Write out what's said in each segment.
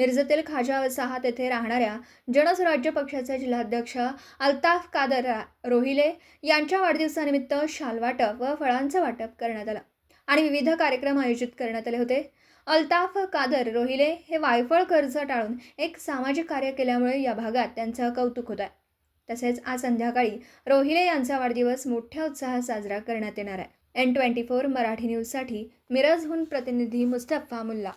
मिरजतील खाजा वसाहत येथे राहणाऱ्या जनस्वराज्य पक्षाचे जिल्हाध्यक्ष अल्ताफ कादर रा- रोहिले यांच्या वाढदिवसानिमित्त शाल वाटप व फळांचं वाटप करण्यात आलं आणि विविध कार्यक्रम आयोजित करण्यात आले होते. अल्ताफ कादर रोहिले हे वायफळ कर्ज टाळून एक सामाजिक कार्य केल्यामुळे या भागात त्यांचं कौतुक होत आहे. तसेच आज संध्याकाळी रोहिले यांचा वाढदिवस मोठ्या उत्साहात साजरा करण्यात येणार आहे. एन ट्वेंटी फोर मराठी न्यूजसाठी मिरजहून प्रतिनिधी मुस्तफा मुल्ला.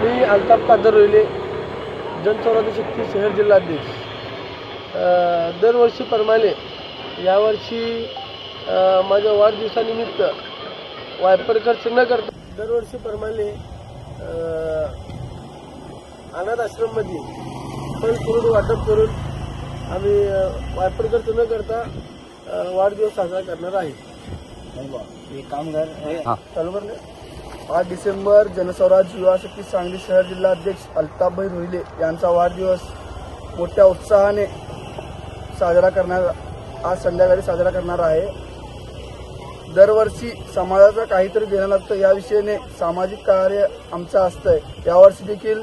मी अल्ताफ कादर रोहिले जनसंवाद शक्ती शहर जिल्हाध्यक्ष. दरवर्षीप्रमाणे यावर्षी माझ्या वाढदिवसानिमित्त वायपर खर्च न करता दरवर्षीप्रमाणे अनाथ आश्रममध्ये फळ फ्रूट वाटप करून आम्ही वायपर खर्च न करता वाढदिवस साजरा करणार आहे. चालू करणे आठ डिसेंबर जनस्वराज युवाशक्ती सांगली शहर जिल्हा अध्यक्ष अल्ताफभाई रोहिले यांचा वाढदिवस. मोठ्या उत्साहाने साजरा करणार आज संध्याकाळी साजरा करणार आहे. दरवर्षी समाजाचा काहीतरी देणं लागतं या विषयाने सामाजिक कार्य आमचं असतंय. यावर्षी देखील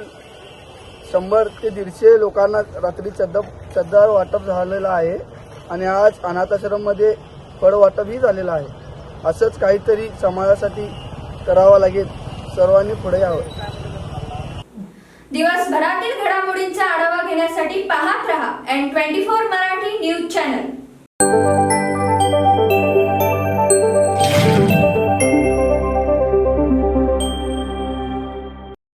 शंभर ते दीडशे लोकांना रात्री चद्द चद्दार वाटप झालेलं आहे आणि आज अनाथाश्रममध्ये फळ वाटपही झालेलं आहे. असंच काहीतरी समाजासाठी करावं लागेल. सर्वांनी पुढे यावं. दिवसभरातील घडामोडींचा आढावा घेण्यासाठी पाहत रहा N twenty four Marathi news channel